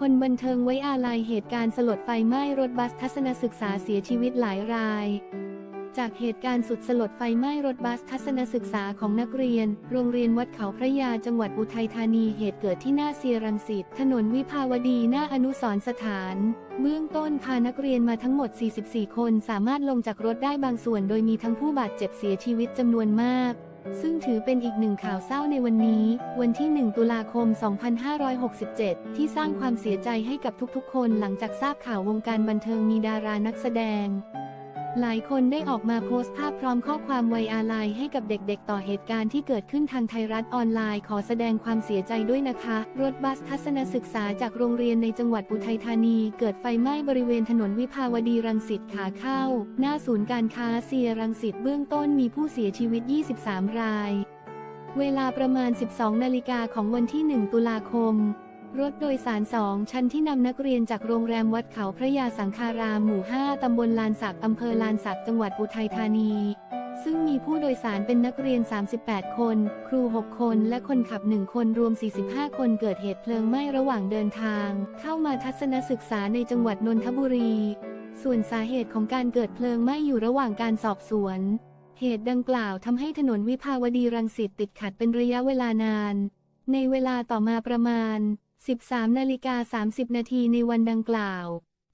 คนบันเทิงไว้อาลัยเหตุการณ์สลดไฟไหม้รถบัสทัศนศึกษาเสียชีวิตหลายราย จากเหตุการณ์สุดสลดไฟไหม้รถบัสทัศนศึกษาของนักเรียน โรงเรียนวัดเขาพระยาจังหวัดอุทัยธานีเหตุเกิดที่หน้าเซียรังสิตถนนวิภาวดีหน้าอนุสรสถาน เบื้องต้นพานักเรียนมาทั้งหมด 44 คนสามารถลงจากรถได้บางส่วน โดยมีทั้งผู้บาดเจ็บเสียชีวิตจำนวนมาก ซึ่งถือเป็นอีกหนึ่งข่าวเศร้าในวันนี้ วันที่ 1 ตุลาคม 2567 ที่สร้างความเสียใจให้กับทุกๆ คนหลังจากทราบข่าววงการบันเทิงมีดารานักแสดง หลายคนได้ออกมาโพสต์ภาพพร้อมข้อความไวอาลัยให้กับเด็กๆ ต่อเหตุการณ์ที่เกิดขึ้นทางไทยรัฐออนไลน์ ขอแสดงความเสียใจด้วยนะคะ รถบัสทัศนศึกษาจากโรงเรียนในจังหวัดอุทัยธานี เกิดไฟไหม้บริเวณถนนวิภาวดีรังสิตขาเข้า หน้าศูนย์การค้าเซียรังสิตเบื้องต้นมีผู้เสียชีวิต 23 ราย เวลาประมาณ 12 นาฬิกาของวันที่ 1 ตุลาคม รถโดยสารสองชั้นที่นำนักเรียนจากโรงแรมวัดเขาพระยาสังคารามหมู่ 5 ตำบลลานสักอำเภอลานสักจังหวัดอุทัยธานี ซึ่งมีผู้โดยสารเป็นนักเรียน 38 คน ครู 6 คน และคนขับ 1 คนรวม 45 คนเกิดเหตุเพลิงไหม้ระหว่างเดินทาง เข้ามาทัศนศึกษาในจังหวัดนนทบุรี ส่วนสาเหตุของการเกิดเพลิงไหม้อยู่ระหว่างการสอบสวน เหตุดังกล่าวทำให้ถนนวิภาวดีรังสิตติดขัดเป็นระยะเวลานาน ในเวลาต่อมาประมาณ 13 นาฬิกา 30 นาทีในวันดังกล่าว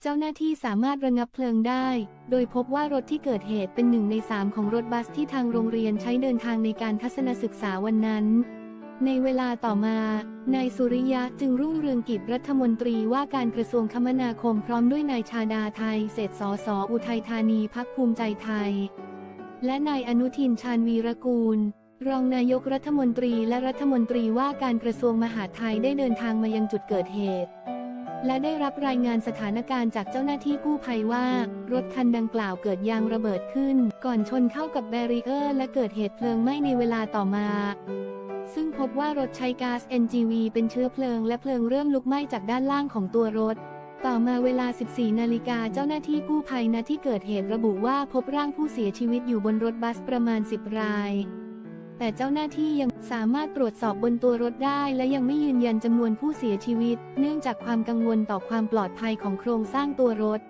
เจ้าหน้าที่สามารถระงับเพลิงได้ โดยพบว่ารถที่เกิดเหตุเป็นหนึ่งในสามของรถบัสที่ทางโรงเรียนใช้เดินทางในการทัศนศึกษาวันนั้น ในเวลาต่อมา นายสุริยะจึงรุ่งเรืองกิจรัฐมนตรีว่าการกระทรวงคมนาคมพร้อมด้วยนายชาดาไทย เศรษฐสสอุทัยธานีพักภูมิใจไทย และนายอนุทินชาญวีรกูล รองนายกรัฐมนตรีและรัฐมนตรีว่าการกระทรวงมหาดไทยได้เดินทางมายังจุดเกิดเหตุ และได้รับรายงานสถานการณ์จากเจ้าหน้าที่กู้ภัยว่า รถคันดังกล่าวเกิดยางระเบิดขึ้น ก่อนชนเข้ากับแบรีเออร์และเกิดเหตุเพลิงไหม้ในเวลาต่อมา ซึ่งพบว่ารถใช้ก๊าซ NGV เป็นเชื้อเพลิงและเพลิงเริ่มลุกไหม้จากด้านล่างของตัวรถต่อมาเวลา 14 นาฬิกาเจ้าหน้าที่กู้ภัยณที่เกิดเหตุระบุว่าพบร่างผู้เสียชีวิตอยู่บนรถบัสประมาณ 10 ราย แต่เจ้าหน้าที่ยังสามารถตรวจสอบบนตัวรถได้ และยังไม่ยืนยันจำนวนผู้เสียชีวิต เนื่องจากความกังวลต่อความปลอดภัยของโครงสร้างตัวรถ